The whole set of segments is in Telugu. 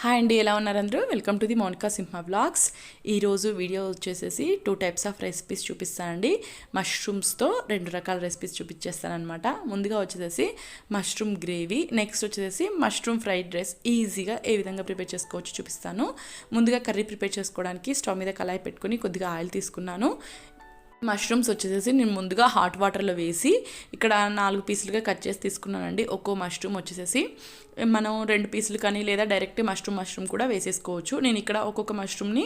హాయ్ అండి ఎలా ఉన్నారు అందరూ? Welcome to the Monika Simha blogs ఈరోజు వీడియో వచ్చేసేసి టూ టైప్స్ ఆఫ్ రెసిపీస్ చూపిస్తానండి. మష్రూమ్స్తో రెండు రకాల రెసిపీస్ చూపించేస్తానమాట ముందుగా వచ్చేసేసి మష్రూమ్ గ్రేవీ నెక్స్ట్ వచ్చేసి మష్రూమ్ ఫ్రైడ్ రైస్ ఈజీగా ఏ విధంగా ప్రిపేర్ చేసుకోవచ్చు చూపిస్తాను. ముందుగా కర్రీ ప్రిపేర్ చేసుకోవడానికి స్టవ్ మీద కళాయి పెట్టుకొని కొద్దిగా ఆయిల్ తీసుకున్నాను. మష్రూమ్స్ వచ్చేసేసి నేను ముందుగా హాట్ వాటర్లో వేసి ఇక్కడ నాలుగు పీసులుగా కట్ చేసి తీసుకున్నానండి. ఒక్కో మష్రూమ్ వచ్చేసేసి మనం రెండు పీసులు కానీ లేదా డైరెక్ట్ మష్రూమ్ మష్రూమ్ కూడా వేసేసుకోవచ్చు. నేను ఇక్కడ ఒక్కొక్క మష్రూమ్ని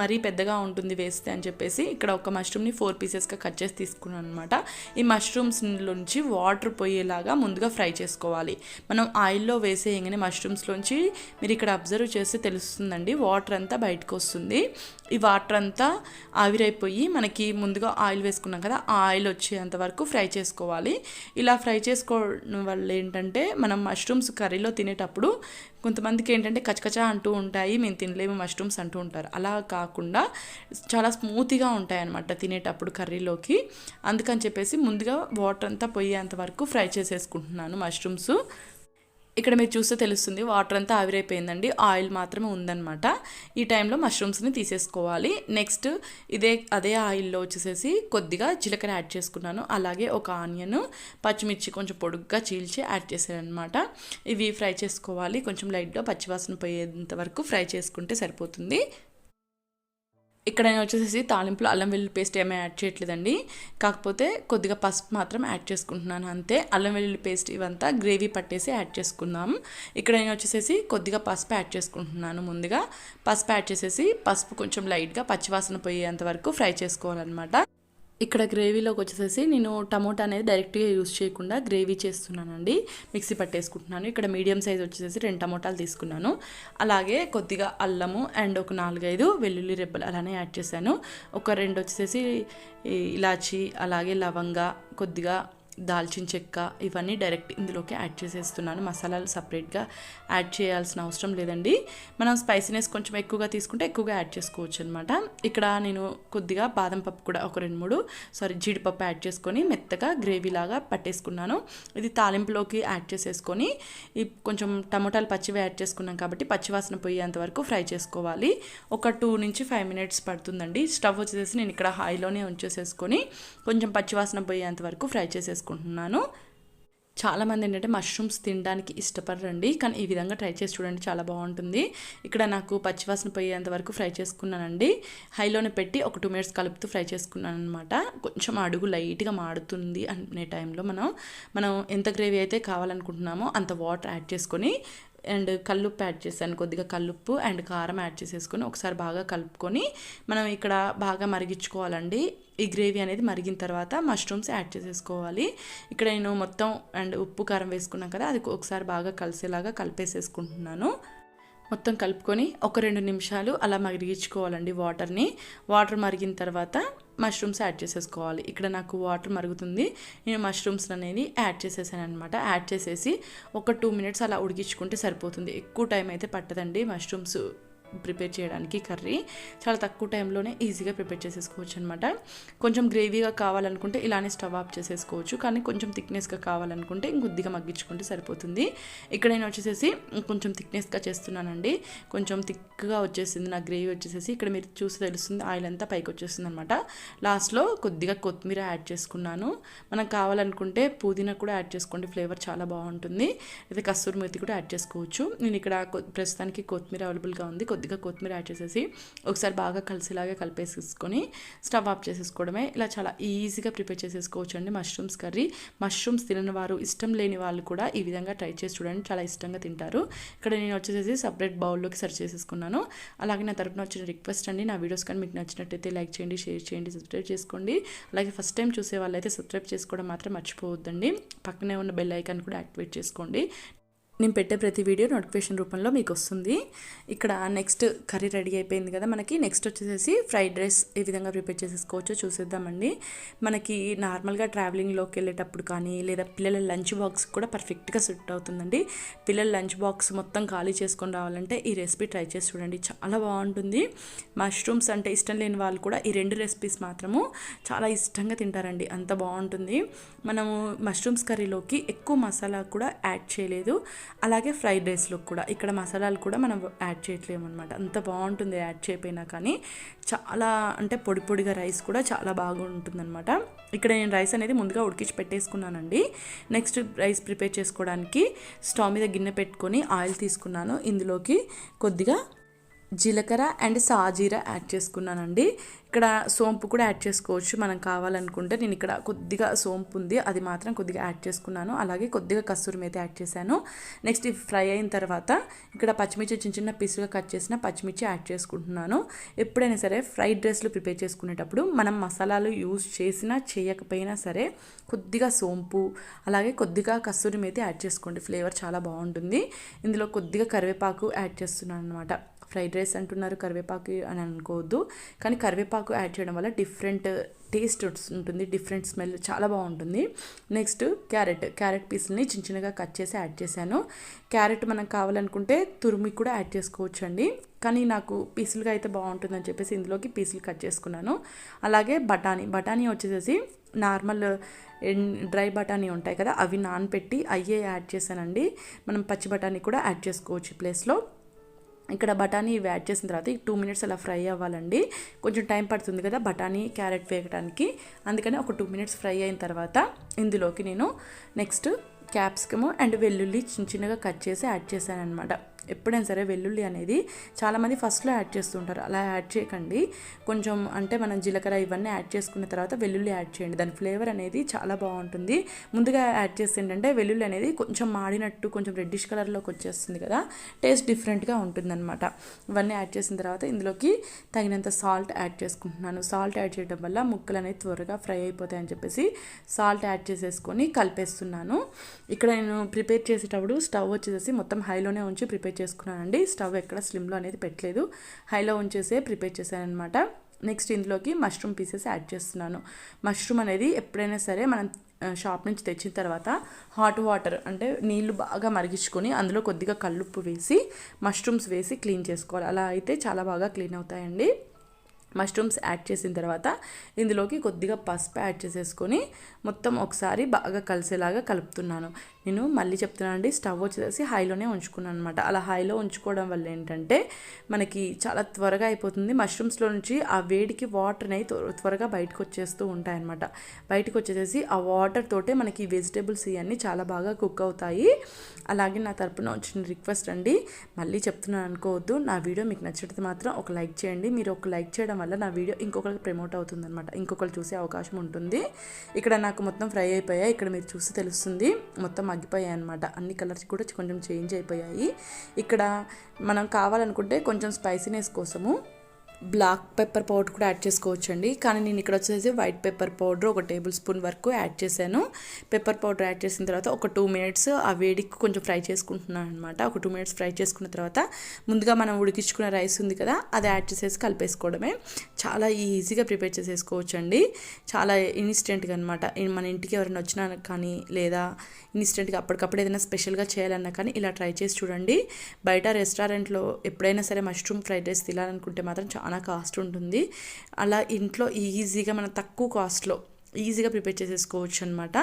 మరీ పెద్దగా ఉంటుంది వేస్తే అని చెప్పేసి ఇక్కడ ఒక మష్రూమ్ని ఫోర్ పీసెస్గా కట్ చేసి తీసుకున్నాను అనమాట ఈ మష్రూమ్స్ నుంచి వాటర్ పోయేలాగా ముందుగా ఫ్రై చేసుకోవాలి. మనం ఆయిల్లో వేసేయగానే మష్రూమ్స్లోంచి మీరు ఇక్కడ అబ్జర్వ్ చేస్తే తెలుస్తుందండి వాటర్ అంతా బయటకు వస్తుంది. ఈ వాటర్ అంతా ఆవిరైపోయి మనకి ముందుగా ఆయిల్ వేసుకున్నాం కదా ఆ ఆయిల్ వచ్చేంత వరకు ఫ్రై చేసుకోవాలి. ఇలా ఫ్రై చేసుకోవడం వల్ల ఏంటంటే మనం మష్రూమ్స్ కర్రీ కర్రీలో తినేటప్పుడు కొంతమందికి ఏంటంటే కచకచ అంటూ ఉంటాయి మేము తినలేము మష్రూమ్స్ అంటూ ఉంటారు. అలా కాకుండా చాలా స్మూత్గా ఉంటాయి అనమాట తినేటప్పుడు కర్రీలోకి. అందుకని చెప్పేసి ముందుగా వాటర్ అంతా పోయేంత వరకు ఫ్రై చేసేసుకుంటున్నాను మష్రూమ్స్. ఇక్కడ మీరు చూస్తే తెలుస్తుంది వాటర్ అంతా ఆవిరైపోయిందండి. ఆయిల్ మాత్రమే ఉందన్నమాట. ఈ టైంలో మష్రూమ్స్ని తీసేసుకోవాలి. నెక్స్ట్ ఇదే అదే ఆయిల్లో వచ్చేసేసి కొద్దిగా జీలకర్ర యాడ్ చేసుకున్నాను. అలాగే ఒక ఆనియన్ పచ్చిమిర్చి కొంచెం పొడుగ్గా చీల్చి యాడ్ చేశాను అనమాట ఇవి ఫ్రై చేసుకోవాలి. కొంచెం లైట్గా పచ్చివాసన పోయేంత వరకు ఫ్రై చేసుకుంటే సరిపోతుంది. ఇక్కడ నేను వచ్చేసి తాలింపులో అల్లం వెల్లుల్లి పేస్ట్ ఏమీ యాడ్ చేయట్లేదండి. కాకపోతే కొద్దిగా పసుపు మాత్రం యాడ్ చేసుకుంటున్నాను అంతే. అల్లం వెల్లుల్లి పేస్ట్ ఇవంతా గ్రేవీ పట్టేసి యాడ్ చేసుకుందాం. ఇక్కడ నేను వచ్చేసి కొద్దిగా పసుపు యాడ్ చేసుకుంటున్నాను ముందుగా. పసుపు యాడ్ చేసేసి పసుపు కొంచెం లైట్గా పచ్చివాసన పోయేంత వరకు ఫ్రై చేసుకోవాలన్నమాట. ఇక్కడ గ్రేవీలోకి వచ్చేసేసి నేను టమోటా అనేది డైరెక్ట్గా యూజ్ చేయకుండా గ్రేవీ చేస్తున్నానండి. మిక్సీ పట్టేసుకుంటున్నాను. ఇక్కడ మీడియం సైజ్ వచ్చేసేసి రెండు టమోటాలు తీసుకున్నాను. అలాగే కొద్దిగా అల్లము అండ్ ఒక నాలుగైదు వెల్లుల్లి రెబ్బలు అలానే యాడ్ చేశాను. ఒక రెండు వచ్చేసేసి ఇలాచి అలాగే లవంగా కొద్దిగా దాల్చిన చెక్క ఇవన్నీ డైరెక్ట్ ఇందులోకి యాడ్ చేసేస్తున్నాను. మసాలాలు సపరేట్గా యాడ్ చేయాల్సిన అవసరం లేదండి. మనం స్పైసీనెస్ కొంచెం ఎక్కువగా తీసుకుంటే ఎక్కువగా యాడ్ చేసుకోవచ్చు అనమాట ఇక్కడ నేను కొద్దిగా బాదం పప్పు కూడా ఒక రెండు మూడు సారీ జీడిపప్పు యాడ్ చేసుకొని మెత్తగా గ్రేవీ లాగా పట్టేసుకున్నాను. ఇది తాలింపులోకి యాడ్ చేసేసుకొని కొంచెం టమోటాలు పచ్చివి యాడ్ చేసుకున్నాం కాబట్టి పచ్చివాసన పోయేంత వరకు ఫ్రై చేసుకోవాలి. ఒక టూ నుంచి ఫైవ్ మినిట్స్ పడుతుందండి. స్టవ్ వచ్చేసి నేను ఇక్కడ హైలోనే ఉంచేసేసుకొని కొంచెం పచ్చివాసన పోయేంత వరకు ఫ్రై చేసేసుకున్నాను చేసుకుంటున్నాను. చాలామంది ఏంటంటే మష్రూమ్స్ తినడానికి ఇష్టపడరండి కానీ ఈ విధంగా ట్రై చేసి చూడండి చాలా బాగుంటుంది. ఇక్కడ నాకు పచ్చివాసన పోయేంత వరకు ఫ్రై చేసుకున్నానండి. హైలోనే పెట్టి ఒక టూ మినిట్స్ కలుపుతూ ఫ్రై చేసుకున్నాను అనమాట కొంచెం అడుగు లైట్గా మాడుతుంది అనే టైంలో మనం మనం ఎంత గ్రేవీ అయితే కావాలనుకుంటున్నామో అంత వాటర్ యాడ్ చేసుకొని అండ్ కల్లుప్పు యాడ్ చేశాను. కొద్దిగా కల్లుప్పు అండ్ కారం యాడ్ చేసేసుకొని ఒకసారి బాగా కలుపుకొని మనం ఇక్కడ బాగా మరిగించుకోవాలండి. ఈ గ్రేవీ అనేది మరిగిన తర్వాత మష్రూమ్స్ యాడ్ చేసేసుకోవాలి. ఇక్కడ నేను మొత్తం అండ్ ఉప్పు కారం వేసుకున్నాను కదా అది ఒకసారి బాగా కలిసేలాగా కలిపేసేసుకుంటున్నాను. మొత్తం కలుపుకొని ఒక రెండు నిమిషాలు అలా మరిగించుకోవాలండి వాటర్ని. వాటర్ మరిగిన తర్వాత మష్రూమ్స్ యాడ్ చేసేసుకోవాలి. ఇక్కడ నాకు వాటర్ మరుగుతుంది. నేను మష్రూమ్స్ అనేది యాడ్ చేసేసాను అనమాట యాడ్ చేసేసి ఒక టూ మినిట్స్ అలా ఉడికించుకుంటే సరిపోతుంది. ఎక్కువ టైం అయితే పట్టదండి మష్రూమ్స్ ప్రిపేర్ చేయడానికి కర్రీ. చాలా తక్కువ టైంలోనే ఈజీగా ప్రిపేర్ చేసేసుకోవచ్చు అనమాట కొంచెం గ్రేవీగా కావాలనుకుంటే ఇలానే స్టవ్ ఆఫ్ చేసేసుకోవచ్చు. కానీ కొంచెం థిక్నెస్గా కావాలనుకుంటే ఇంకొద్దిగా మగ్గించుకుంటే సరిపోతుంది. ఇక్కడ నేను వచ్చేసేసి కొంచెం థిక్నెస్గా చేస్తున్నానండి. కొంచెం థిక్గా వచ్చేసింది నా గ్రేవీ వచ్చేసేసి. ఇక్కడ మీరు చూసి తెలుస్తుంది ఆయిల్ అంతా పైకి వచ్చేస్తుంది అనమాట లాస్ట్లో కొద్దిగా కొత్తిమీర యాడ్ చేసుకున్నాను. మనం కావాలనుకుంటే పుదీనా కూడా యాడ్ చేసుకోండి ఫ్లేవర్ చాలా బాగుంటుంది. అయితే కస్తూరి మెతి కూడా యాడ్ చేసుకోవచ్చు. నేను ఇక్కడ ప్రస్తుతానికి కొత్తిమీర అవైలబుల్గా ఉంది. కొద్దిగా కొత్తిమీర యాడ్ చేసేసి ఒకసారి బాగా కలిసేలాగా కలిపేసేసుకొని స్టవ్ ఆఫ్ చేసేసుకోవడమే. ఇలా చాలా ఈజీగా ప్రిపేర్ చేసేసుకోవచ్చు అండి మష్రూమ్స్ కర్రీ. మష్రూమ్స్ తినని వారు ఇష్టం లేని వాళ్ళు కూడా ఈ విధంగా ట్రై చేసి చూడండి. చాలా ఇష్టంగా తింటారు. ఇక్కడ నేను వచ్చేసేసి సపరేట్ బౌల్లోకి సర్వ్ చేసేసుకున్నాను. అలాగే నా తరపున వచ్చిన రిక్వెస్ట్ అండి నా వీడియోస్ కానీ మీకు నచ్చినట్టయితే లైక్ చేయండి షేర్ చేయండి సబ్స్క్రైబ్ చేసుకోండి. అలాగే ఫస్ట్ టైం చూసే వాళ్ళైతే సబ్స్క్రైబ్ చేసుకోవడం మాత్రం మర్చిపోవద్దండి. పక్కనే ఉన్న బెల్ ఐకాన్ కూడా యాక్టివేట్ చేసుకోండి. నేను పెట్టే ప్రతి వీడియో నోటిఫికేషన్ రూపంలో మీకు వస్తుంది. ఇక్కడ నెక్స్ట్ కర్రీ రెడీ అయిపోయింది కదా మనకి. నెక్స్ట్ వచ్చేసేసి ఫ్రైడ్ రైస్ ఏ విధంగా ప్రిపేర్ చేసేసుకోవచ్చో చూసేద్దామండి. మనకి నార్మల్గా ట్రావెలింగ్లోకి వెళ్ళేటప్పుడు కానీ లేదా పిల్లల లంచ్ బాక్స్ కూడా పర్ఫెక్ట్గా సెట్ అవుతుందండి. పిల్లల లంచ్ బాక్స్ మొత్తం ఖాళీ చేసుకొని రావాలంటే ఈ రెసిపీ ట్రై చేసి చూడండి. చాలా బాగుంటుంది. మష్రూమ్స్ అంటే ఇష్టం లేని వాళ్ళు కూడా ఈ రెండు రెసిపీస్ మాత్రము చాలా ఇష్టంగా తింటారండి. అంత బాగుంటుంది. మనము మష్రూమ్స్ కర్రీలోకి ఎక్కువ మసాలా కూడా యాడ్ చేయలేదు. అలాగే ఫ్రైడ్ రైస్లో కూడా ఇక్కడ మసాలాలు కూడా మనం యాడ్ చేయట్లేము అనమాట అంత బాగుంటుంది యాడ్ చేయకపోయినా కానీ చాలా అంటే పొడి పొడిగా రైస్ కూడా చాలా బాగుంటుందన్నమాట. ఇక్కడ నేను రైస్ అనేది ముందుగా ఉడికించి పెట్టేసుకున్నానండి. నెక్స్ట్ రైస్ ప్రిపేర్ చేసుకోవడానికి స్టవ్ మీద గిన్నె పెట్టుకొని ఆయిల్ తీసుకున్నాను. ఇందులోకి కొద్దిగా జీలకర్ర అండ్ సాజీరా యాడ్ చేసుకున్నానండి. ఇక్కడ సోంపు కూడా యాడ్ చేసుకోవచ్చు మనం కావాలనుకుంటే. నేను ఇక్కడ కొద్దిగా సోంపు ఉంది అది మాత్రం కొద్దిగా యాడ్ చేసుకున్నాను. అలాగే కొద్దిగా కస్తూరి మీద యాడ్ చేశాను. నెక్స్ట్ ఫ్రై అయిన తర్వాత ఇక్కడ పచ్చిమిర్చి చిన్న చిన్న పీసులుగా కట్ చేసిన పచ్చిమిర్చి యాడ్ చేసుకుంటున్నాను. ఎప్పుడైనా సరే ఫ్రైడ్ రైస్లు ప్రిపేర్ చేసుకునేటప్పుడు మనం మసాలాలు యూజ్ చేసినా చేయకపోయినా సరే కొద్దిగా సోంపు అలాగే కొద్దిగా కస్తూరి మీద యాడ్ చేసుకోండి. ఫ్లేవర్ చాలా బాగుంటుంది. ఇందులో కొద్దిగా కరివేపాకు యాడ్ చేస్తున్నాను అనమాట ఫ్రైడ్ రైస్ అంటున్నారు కరివేపాకు అని అనుకోవద్దు. కానీ కరివేపాకు యాడ్ చేయడం వల్ల డిఫరెంట్ టేస్ట్ ఉంటుంది డిఫరెంట్ స్మెల్ చాలా బాగుంటుంది. నెక్స్ట్ క్యారెట్ క్యారెట్ పీసులని చిన్న చిన్నగా కట్ చేసి యాడ్ చేశాను. క్యారెట్ మనకు కావాలనుకుంటే తురిమి కూడా యాడ్ చేసుకోవచ్చు అండి కానీ నాకు పీసులుగా అయితే బాగుంటుందని చెప్పేసి ఇందులోకి పీసులు కట్ చేసుకున్నాను. అలాగే బఠానీ బఠానీ వచ్చేసేసి నార్మల్ డ్రై బఠానీ ఉంటాయి కదా అవి నానపెట్టి అయ్యే యాడ్ చేశానండి. మనం పచ్చి బఠానీ కూడా యాడ్ చేసుకోవచ్చు ప్లేస్లో. ఇక్కడ బఠానీ ఇవి యాడ్ చేసిన తర్వాత ఈ టూ మినిట్స్ అలా ఫ్రై అవ్వాలండి. కొంచెం టైం పడుతుంది కదా బఠానీ క్యారెట్ వేయడానికి అందుకని ఒక టూ మినిట్స్ ఫ్రై అయిన తర్వాత ఇందులోకి నేను నెక్స్ట్ క్యాప్సికము అండ్ వెల్లుల్లి చిన్న చిన్నగా కట్ చేసి యాడ్ చేశాను అనమాట ఎప్పుడైనా సరే వెల్లుల్లి అనేది చాలామంది ఫస్ట్లో యాడ్ చేస్తుంటారు. అలా యాడ్ చేయకండి. కొంచెం అంటే మనం జీలకర్ర ఇవన్నీ యాడ్ చేసుకున్న తర్వాత వెల్లుల్లి యాడ్ చేయండి. దాని ఫ్లేవర్ అనేది చాలా బాగుంటుంది. ముందుగా యాడ్ చేస్తే ఏంటంటే వెల్లుల్లి అనేది కొంచెం మాడినట్టు కొంచెం రెడ్డిష్ కలర్లోకి వచ్చేస్తుంది కదా. టేస్ట్ డిఫరెంట్గా ఉంటుందన్నమాట. ఇవన్నీ యాడ్ చేసిన తర్వాత ఇందులోకి తగినంత సాల్ట్ యాడ్ చేసుకుంటున్నాను. సాల్ట్ యాడ్ చేయడం వల్ల ముక్కలు అనేది త్వరగా ఫ్రై అయిపోతాయని చెప్పేసి సాల్ట్ యాడ్ చేసేసుకొని కలిపేస్తున్నాను. ఇక్కడ నేను ప్రిపేర్ చేసేటప్పుడు స్టవ్ వచ్చేసి మొత్తం హైలోనే ఉంచి ప్రిపేర్ చేసుకున్నానండి. స్టవ్ ఎక్కడ స్లిమ్లో అనేది పెట్టలేదు. హైలో ఉంచేసే ప్రిపేర్ చేశానమాట అనమాట నెక్స్ట్ ఇందులోకి మష్రూమ్ పీసెస్ యాడ్ చేస్తున్నాను. మష్రూమ్ అనేది ఎప్పుడైనా సరే మనం షాప్ నుంచి తెచ్చిన తర్వాత హాట్ వాటర్ అంటే నీళ్ళు బాగా మరిగించుకొని అందులో కొద్దిగా కల్లుప్పు వేసి మష్రూమ్స్ వేసి క్లీన్ చేసుకోవాలి. అలా అయితే చాలా బాగా క్లీన్ అవుతాయండి. మష్రూమ్స్ యాడ్ చేసిన తర్వాత ఇందులోకి కొద్దిగా పసుపు యాడ్ చేసేసుకొని మొత్తం ఒకసారి బాగా కలిసేలాగా కలుపుతున్నాను. నేను మళ్ళీ చెప్తున్నాను అండి స్టవ్ వచ్చేసి హైలోనే ఉంచుకున్నాను అనమాట అలా హైలో ఉంచుకోవడం వల్ల ఏంటంటే మనకి చాలా త్వరగా అయిపోతుంది. మష్రూమ్స్లో నుంచి ఆ వేడికి వాటర్ అనేవి త్వరగా బయటకు వచ్చేస్తూ ఉంటాయన్నమాట. బయటకు వచ్చేసేసి ఆ వాటర్ తోటే మనకి వెజిటేబుల్స్ ఇవన్నీ చాలా బాగా కుక్ అవుతాయి. అలాగే నా తరపున వచ్చిన రిక్వెస్ట్ అండి మళ్ళీ చెప్తున్నాను అనుకోవద్దు. నా వీడియో మీకు నచ్చితే మాత్రం ఒక లైక్ చేయండి. మీరు ఒక లైక్ చేయడం వల్ల నా వీడియో ఇంకొకరికి ప్రమోట్ అవుతుంది అనమాట ఇంకొకరు చూసే అవకాశం ఉంటుంది. ఇక్కడ నాకు మొత్తం ఫ్రై అయిపోయాయి. ఇక్కడ మీరు చూసి తెలుస్తుంది. మొత్తం మగ్గిపోయాయి అనమాట అన్ని కలర్స్ కూడా కొంచెం చేంజ్ అయిపోయాయి. ఇక్కడ మనం కావాలనుకుంటే కొంచెం స్పైసీనెస్ కోసము బ్లాక్ పెప్పర్ పౌడర్ కూడా యాడ్ చేసుకోవచ్చు అండి కానీ నేను ఇక్కడ వచ్చేసి వైట్ పెప్పర్ పౌడర్ ఒక టేబుల్ స్పూన్ వరకు యాడ్ చేశాను. పెప్పర్ పౌడర్ యాడ్ చేసిన తర్వాత ఒక టూ మినిట్స్ ఆ వేడికి కొంచెం ఫ్రై చేసుకుంటున్నాను అనమాట ఒక టూ మినిట్స్ ఫ్రై చేసుకున్న తర్వాత ముందుగా మనం ఉడికించుకున్న రైస్ ఉంది కదా అది యాడ్ చేసేసి కలిపేసుకోవడమే. చాలా ఈజీగా ప్రిపేర్ చేసేసుకోవచ్చు అండి చాలా ఇన్స్టెంట్గా అనమాట మన ఇంటికి ఎవరైనా వచ్చినా కానీ లేదా ఇన్స్టెంట్గా అప్పటికప్పుడు ఏదైనా స్పెషల్గా చేయాలన్నా కానీ ఇలా ట్రై చేసి చూడండి. బయట రెస్టారెంట్లో ఎప్పుడైనా సరే మష్రూమ్ ఫ్రైడ్ రైస్ తినాలనుకుంటే మాత్రం చాలా కాస్ట్ ఉంటుంది. అలా ఇంట్లో ఈజీగా మన తక్కువ కాస్ట్లో ఈజీగా ప్రిపేర్ చేసేసుకోవచ్చు అనమాట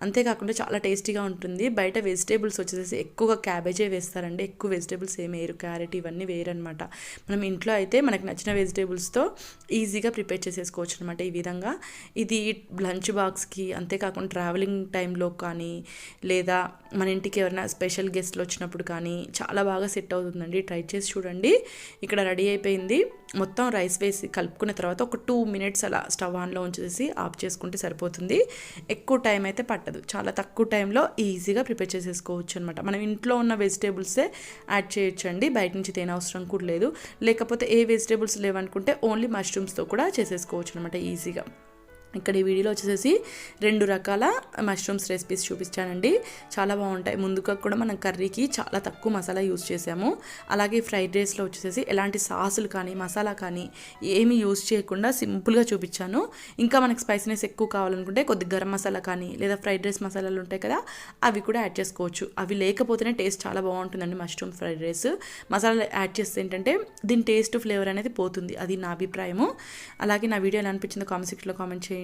అంతేకాకుండా చాలా టేస్టీగా ఉంటుంది. బయట వెజిటేబుల్స్ వచ్చేసి ఎక్కువగా క్యాబేజే వేస్తారండి. ఎక్కువ వెజిటేబుల్స్ ఏమి వేయరు. క్యారెట్ ఇవన్నీ వేయరనమాట మనం ఇంట్లో అయితే మనకు నచ్చిన వెజిటేబుల్స్తో ఈజీగా ప్రిపేర్ చేసేసుకోవచ్చు అనమాట ఈ విధంగా. ఇది లంచ్ బాక్స్కి అంతేకాకుండా ట్రావెలింగ్ టైంలో కానీ లేదా మన ఇంటికి ఎవరైనా స్పెషల్ గెస్ట్లు వచ్చినప్పుడు కానీ చాలా బాగా సెట్ అవుతుందండి. ట్రై చేసి చూడండి. ఇక్కడ రెడీ అయిపోయింది. మొత్తం రైస్ వేసి కలుపుకున్న తర్వాత ఒక టూ మినిట్స్ అలా స్టవ్ ఆన్లో ఉంచేసి ఆఫ్ చేసుకుంటే సరిపోతుంది. ఎక్కువ టైం అయితే పట్టదు. చాలా తక్కువ టైంలో ఈజీగా ప్రిపేర్ చేసేసుకోవచ్చు అనమాట మనం ఇంట్లో ఉన్న వెజిటేబుల్సే యాడ్ చేయొచ్చండి. బయట నుంచి తేనవసరం అవసరం కూడా లేదు. లేకపోతే ఏ వెజిటేబుల్స్ లేవనుకుంటే ఓన్లీ మష్రూమ్స్తో కూడా చేసేసుకోవచ్చు అనమాట ఈజీగా. ఇక్కడ ఈ వీడియోలో వచ్చేసేసి రెండు రకాల మష్రూమ్స్ రెసిపీస్ చూపించానండి. చాలా బాగుంటాయి. ముందుగా కూడా మనం కర్రీకి చాలా తక్కువ మసాలా యూస్ చేసాము అలాగే ఫ్రైడ్ రైస్లో వచ్చేసేసి ఎలాంటి సాసులు కానీ మసాలా కానీ ఏమీ యూస్ చేయకుండా సింపుల్గా చూపించాను. ఇంకా మనకి స్పైసీనెస్ ఎక్కువ కావాలనుకుంటే కొద్ది గరం మసాలా కానీ లేదా ఫ్రైడ్ రైస్ మసాలాలు ఉంటాయి కదా అవి కూడా యాడ్ చేసుకోవచ్చు. అవి లేకపోతేనే టేస్ట్ చాలా బాగుంటుందండి mushroom fried rice masala add చేస్తే ఏంటంటే దీని టేస్ట్ ఫ్లేవర్ అనేది పోతుంది. అది నా అభిప్రాయము. అలాగే నా వీడియో ఎలా అనిపించిందో కామెంట్ సెక్షన్లో కామెంట్ చేయండి.